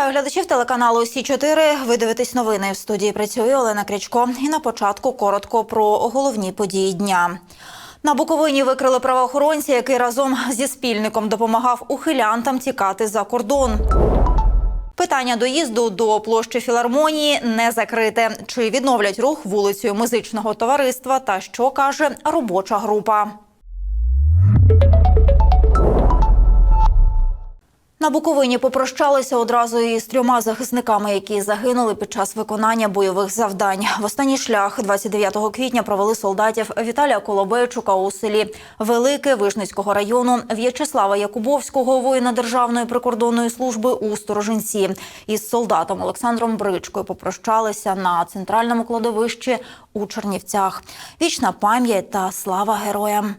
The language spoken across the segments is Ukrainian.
Вітаю глядачів телеканалу Сі 4 Ви дивитесь новини в студії. Працює Олена Крячко. І на початку коротко про головні події дня. На Буковині викрили правоохоронця, який разом зі спільником допомагав ухилянтам тікати за кордон. Питання доїзду до площі філармонії не закрите. Чи відновлять рух вулицею музичного товариства? Та що каже робоча група? На Буковині попрощалися одразу із трьома захисниками, які загинули під час виконання бойових завдань. В останній шлях 29 квітня провели солдатів Віталія Колобейчука у селі Велике Вишницького району, В'ячеслава Якубовського, воїна Державної прикордонної служби у Сторожинці. Із солдатом Олександром Бричкою попрощалися на центральному кладовищі у Чернівцях. Вічна пам'ять та слава героям.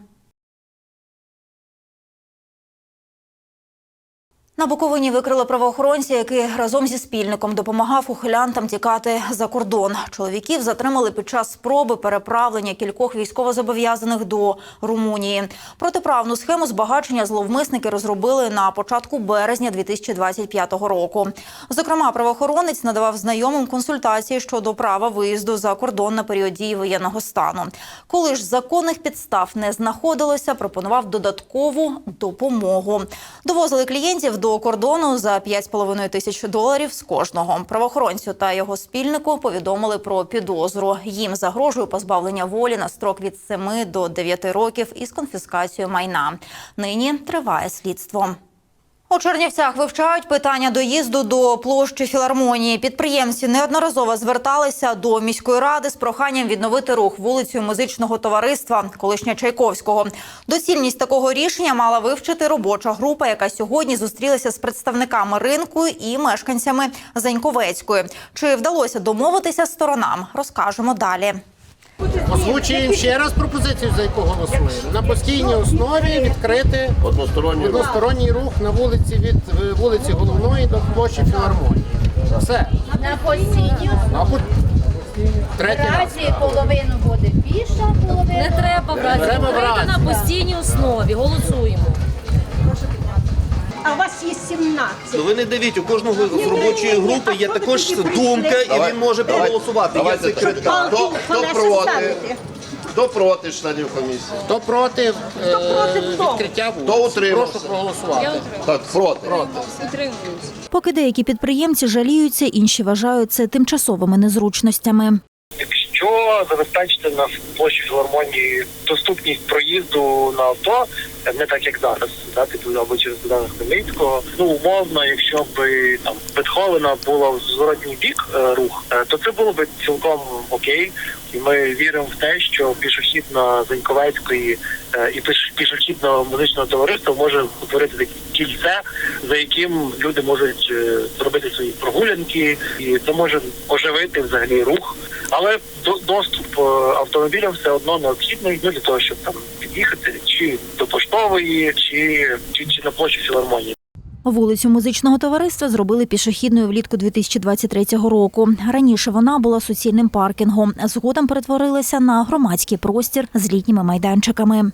На Буковині викрили правоохоронця, який разом зі спільником допомагав ухилянтам тікати за кордон. Чоловіків затримали під час спроби переправлення кількох військовозобов'язаних до Румунії. Протиправну схему збагачення зловмисники розробили на початку березня 2025 року. Зокрема, правоохоронець надавав знайомим консультації щодо права виїзду за кордон на період дії воєнного стану. Коли ж законних підстав не знаходилося, пропонував додаткову допомогу. Довозили клієнтів до кордону за 5,5 тисяч доларів з кожного. Правоохоронцю та його спільнику повідомили про підозру. Їм загрожує позбавлення волі на строк від 7 до 9 років із конфіскацією майна. Нині триває слідство. У Чернівцях вивчають питання доїзду до площі філармонії. Підприємці неодноразово зверталися до міської ради з проханням відновити рух вулицею музичного товариства колишня Чайковського. Доцільність такого рішення мала вивчити робоча група, яка сьогодні зустрілася з представниками ринку і мешканцями Заньковецької. Чи вдалося домовитися сторонам? Розкажемо далі. Озвучуємо ще раз пропозицію, за яку голосуємо. На постійній основі відкрити Односторонній рух. односторонній рух на вулиці від е, вулиці Головної до площі Філармонії. Все. На постійній Мабуть, третій раз. половину буде піша, половину. Не треба брати. треба брати. на постійній основі. Голосуємо. А у вас є 17. Ну ви не дивіть, у кожного з робочої групи є також думка, і він може проголосувати. Є Давайте секретар. Хто, Палки хто колеса проти? ставити. Хто проти членів комісії? Хто проти е, проти хто? відкриття Хто утримався? Прошу проголосувати. Так, проти. Поки деякі підприємці жаліються, інші вважають це тимчасовими незручностями. Забезпечити на площі філармонії доступність проїзду на авто, не так як зараз, да, типу або через Богдана Хмельницького, ну умовно, якщо б там Бетховена була в зворотній бік е, рух, е, то це було б цілком окей. І ми віримо в те, що пішохідна Заньковецької е, і піш- пішохідного музичного товариства може утворити кільце, за яким люди можуть е, зробити свої прогулянки, і це може оживити взагалі рух. Але доступ е, автомобілям все одно необхідний ну, для того, щоб там під'їхати чи до поштової, чи, чи, чи на площу філармонії. Вулицю музичного товариства зробили пішохідною влітку 2023 року. Раніше вона була суцільним паркінгом. Згодом перетворилася на громадський простір з літніми майданчиками.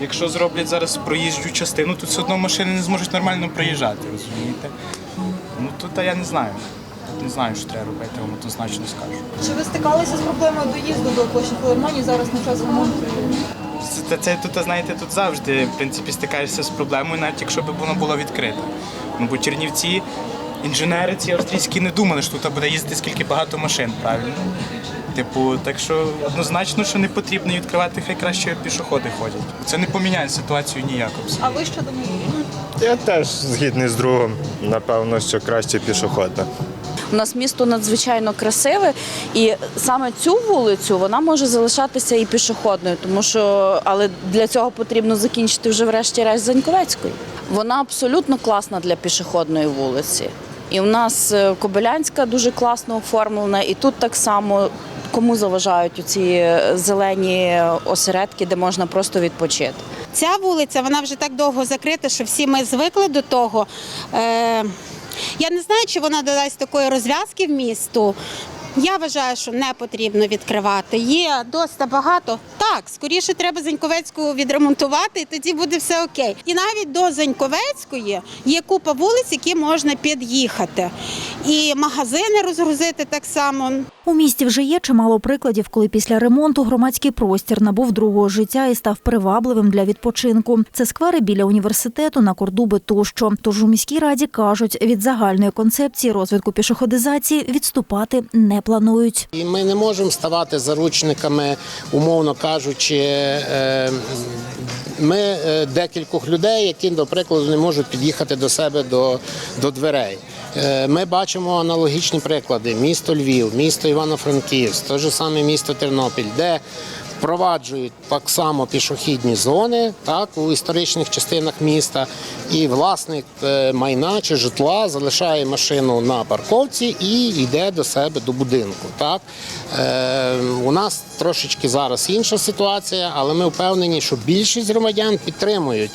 Якщо зроблять зараз проїжджу частину, то все одно машини не зможуть нормально проїжджати, розумієте? Ну тут я не знаю. Не знаю, що треба робити, вам однозначно скажу. Чи ви стикалися з проблемою доїзду до площі філармонії зараз на час ремонту? Це, це тут, знаєте, тут завжди в принципі стикаєшся з проблемою, навіть якщо б воно було відкрите. Ну бо Чернівці, інженери ці австрійські не думали, що тут буде їздити скільки багато машин, правильно? Типу, так що однозначно, що не потрібно відкривати, хай краще пішоходи ходять. Це не поміняє ситуацію ніяк. А ви що думаєте? Я теж згідний з другом. Напевно, що краще пішохідна. У нас місто надзвичайно красиве, і саме цю вулицю вона може залишатися і пішохідною, тому що але для цього потрібно закінчити вже врешті-решт Заньковецької. Вона абсолютно класна для пішохідної вулиці. І в нас е, Кобилянська дуже класно оформлена, і тут так само кому заважають ці зелені осередки, де можна просто відпочити. Ця вулиця, вона вже так довго закрита, що всі ми звикли до того. Е, я не знаю, чи вона додасть такої розв'язки в місту. Я вважаю, що не потрібно відкривати. Є досить багато. Так, скоріше треба Заньковецьку відремонтувати, і тоді буде все окей. І навіть до Заньковецької є купа вулиць, які можна під'їхати. І магазини розгрузити так само. У місті вже є чимало прикладів, коли після ремонту громадський простір набув другого життя і став привабливим для відпочинку. Це сквери біля університету, на кордуби тощо. Тож у міській раді кажуть, від загальної концепції розвитку пішоходизації відступати не планують. І ми не можемо ставати заручниками, умовно кажучи, е, ми е, декількох людей, які, до прикладу, не можуть під'їхати до себе до, до дверей. Е, Ми бачимо аналогічні приклади: місто Львів, місто Івано-Франківськ, те ж саме місто Тернопіль, де впроваджують так само пішохідні зони, так у історичних частинах міста, і власник е, майна чи житла залишає машину на парковці і йде до себе до будинку. Так е, у нас трошечки зараз інша ситуація, але ми впевнені, що більшість громадян підтримують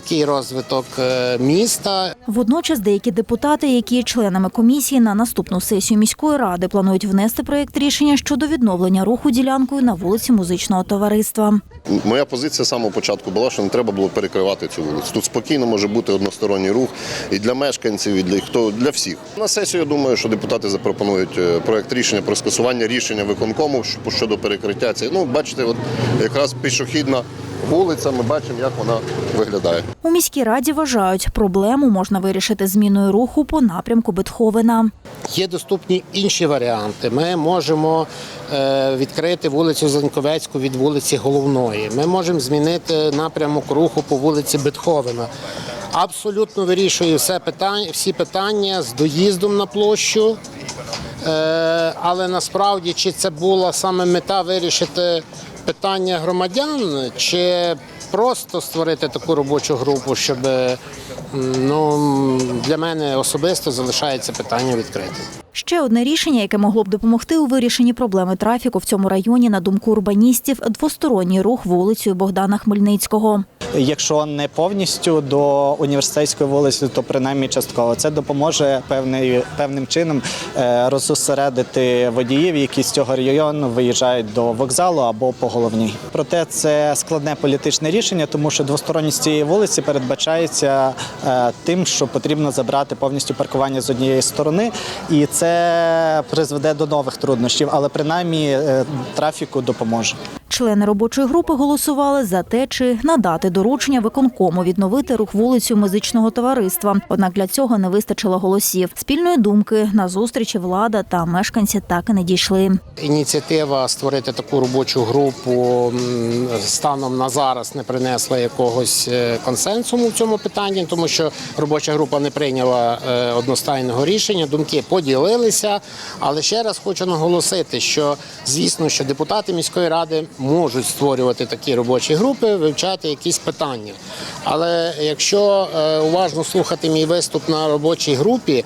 такий розвиток е, міста. Водночас деякі депутати, які є членами комісії на наступну сесію міської ради, планують внести проєкт рішення щодо відновлення руху ділянкою на вулиці музичного товариства. Моя позиція з самого початку була, що не треба було перекривати цю вулицю. Тут спокійно може бути односторонній рух і для мешканців, і для хто для всіх. На сесію я думаю, що депутати запропонують е, проект рішення про скасування рішення виконкому щодо перекриття цієї. Ну, бачите, от якраз пішохідна вулиця. Ми бачимо, як вона виглядає. У міській раді вважають, проблему можна вирішити зміною руху по напрямку Бетховена. Є доступні інші варіанти. Ми можемо е, відкрити вулицю Заньковецьку від вулиці Головної. Ми можемо змінити напрямок руху по вулиці Бетховена. Абсолютно вирішує все питання, всі питання з доїздом на площу. Е, але насправді чи це була саме мета вирішити питання громадян, чи просто створити таку робочу групу, щоб ну, для мене особисто залишається питання відкритим. Ще одне рішення, яке могло б допомогти у вирішенні проблеми трафіку в цьому районі, на думку урбаністів, двосторонній рух вулицею Богдана Хмельницького. Якщо не повністю до університетської вулиці, то принаймні частково це допоможе певний, певним чином е, розосередити водіїв, які з цього району виїжджають до вокзалу або по головній. Проте це складне політичне рішення, тому що двосторонність цієї вулиці передбачається е, тим, що потрібно забрати повністю паркування з однієї сторони, і це призведе до нових труднощів, але принаймні е, трафіку допоможе. Члени робочої групи голосували за те, чи надати доручення виконкому відновити рух вулицю музичного товариства. Однак для цього не вистачило голосів. Спільної думки на зустрічі влада та мешканці так і не дійшли. Ініціатива створити таку робочу групу станом на зараз не принесла якогось е, консенсуму в цьому питанні, тому що робоча група не прийняла е, одностайного рішення. Думки поділилися. Але ще раз хочу наголосити, що звісно, що депутати міської ради можуть створювати такі робочі групи, вивчати якісь питання. Але якщо е, уважно слухати мій виступ на робочій групі,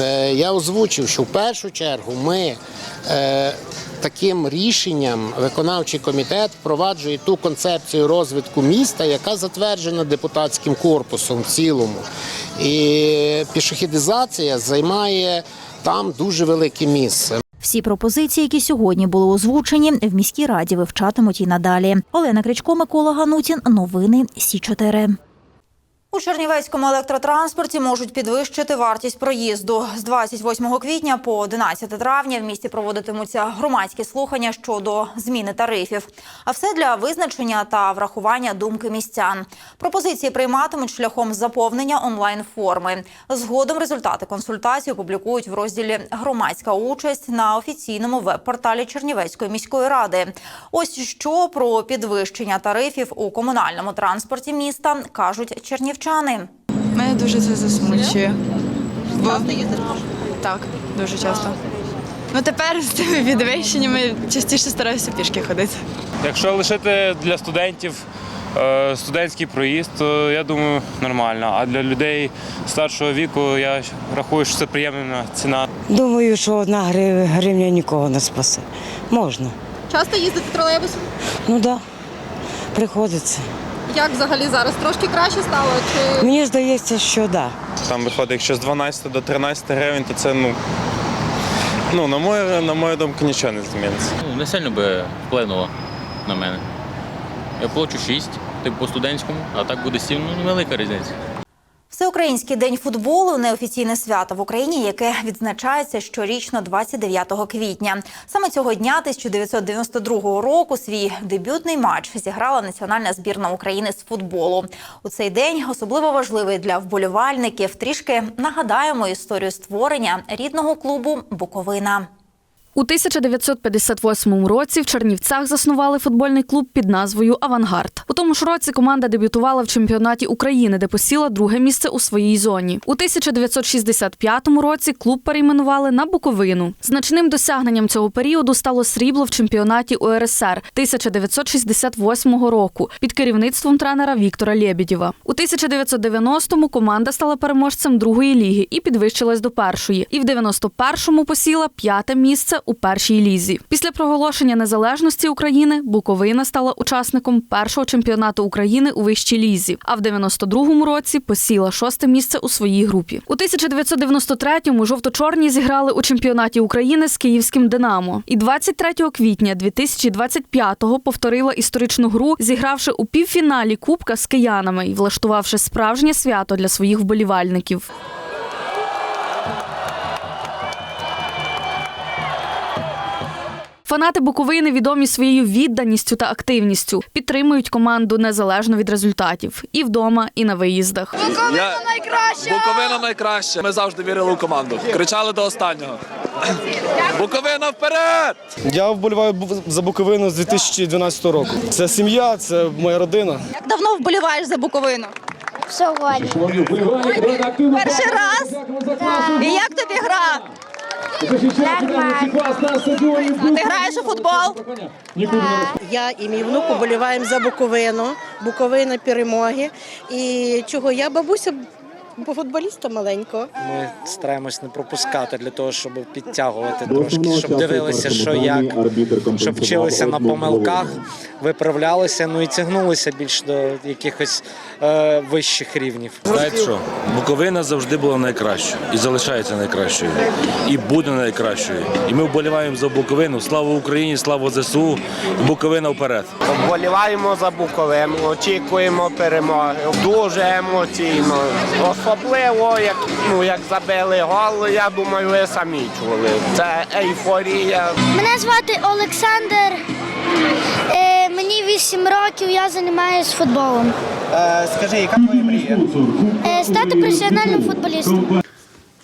е, я озвучив, що в першу чергу ми е, таким рішенням виконавчий комітет впроваджує ту концепцію розвитку міста, яка затверджена депутатським корпусом в цілому. І пішохідизація займає там дуже велике місце. Всі пропозиції, які сьогодні були озвучені, в міській раді вивчатимуть і надалі. Олена Кричко, Микола Ганутін. Новини Сі 4 У Чернівецькому електротранспорті можуть підвищити вартість проїзду. З 28 квітня по 11 травня в місті проводитимуться громадські слухання щодо зміни тарифів. А все для визначення та врахування думки містян. Пропозиції прийматимуть шляхом заповнення онлайн-форми. Згодом результати консультацій опублікують в розділі Громадська участь на офіційному веб-порталі Чернівецької міської ради. Ось що про підвищення тарифів у комунальному транспорті міста кажуть чернівчани. Мене дуже це засмучує. Бо... Так, дуже часто. Ну тепер з цими підвищеннями частіше стараюся пішки ходити. Якщо лишити для студентів е, студентський проїзд, то я думаю нормально. А для людей старшого віку я рахую, що це приємна ціна. Думаю, що одна гривня нікого не спасе. Можна. Часто їздити тролейбусом? Ну так, да. приходиться. Як взагалі зараз? Трошки краще стало? Чи Мені здається, що так. Да. Там виходить, якщо з 12 до 13 гривень, то це ну Ну, на мою, на мою думку, нічого не зміниться. Ну, не сильно би вплинуло на мене. Я плачу 6, типу по студентському, а так буде 7, ну невелика різниця. Всеукраїнський день футболу неофіційне свято в Україні, яке відзначається щорічно 29 квітня. Саме цього дня 1992 року свій дебютний матч зіграла національна збірна України з футболу. У цей день особливо важливий для вболівальників. Трішки нагадаємо історію створення рідного клубу Буковина. У 1958 році в Чернівцях заснували футбольний клуб під назвою Авангард. У тому ж році команда дебютувала в чемпіонаті України, де посіла друге місце у своїй зоні. У 1965 році клуб перейменували на Буковину. Значним досягненням цього періоду стало срібло в чемпіонаті УРСР 1968 року під керівництвом тренера Віктора Лєбідєва. У 1990-му команда стала переможцем другої ліги і підвищилась до першої. І в 91-му посіла п'яте місце у першій лізі. Після проголошення незалежності України Буковина стала учасником першого чемпіонату України у вищій лізі. А в 92-му році посіла шосте місце у своїй групі. У 1993-му жовто-чорні зіграли у чемпіонаті України з київським Динамо. І 23 квітня 2025-го повторила історичну гру, зігравши у півфіналі Кубка з киянами і влаштувавши справжнє свято для своїх вболівальників. Фанати Буковини відомі своєю відданістю та активністю. Підтримують команду незалежно від результатів і вдома, і на виїздах. Я... Буковина найкраща. Ми завжди вірили у команду. Кричали до останнього. Буковина вперед! Я вболіваю бу- за Буковину з 2012 року. Це сім'я, це моя родина. Як давно вболіваєш за Буковину? Сьогодні. Перший раз? І як тобі гра? Ти граєш у футбол? Я і мій внук вболіваємо за Буковину, Буковина перемоги. І чого я бабуся футболіста маленького. Ми стараємось не пропускати для того, щоб підтягувати трошки, щоб дивилися, що як, щоб вчилися на помилках, виправлялися, ну і тягнулися більш до якихось е, вищих рівнів. Знаєте що? Буковина завжди була найкращою і залишається найкращою. І буде найкращою. І ми вболіваємо за Буковину. Слава Україні, слава ЗСУ. Буковина вперед. Вболіваємо за Буковину, очікуємо перемоги. Дуже емоційно. Особливо, як, ну, як забили гол, я думаю, ви самі чули. Це ейфорія. Мене звати Олександр. Е, мені 8 років, я займаюся футболом. скажи, яка твоя мрія? Е, стати професіональним футболістом.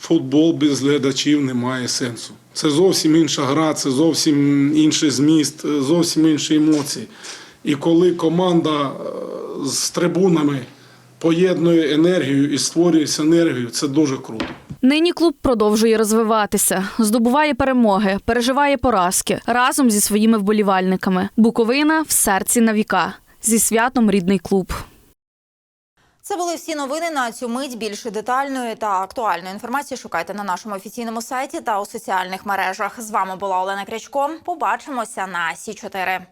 Футбол без глядачів не має сенсу. Це зовсім інша гра, це зовсім інший зміст, зовсім інші емоції. І коли команда е, з трибунами поєднує енергію і створює синергію, це дуже круто. Нині клуб продовжує розвиватися, здобуває перемоги, переживає поразки разом зі своїми вболівальниками. Буковина в серці на віка. Зі святом рідний клуб. Це були всі новини на цю мить. Більше детальної та актуальної інформації шукайте на нашому офіційному сайті та у соціальних мережах. З вами була Олена Крячко. Побачимося на Сі 4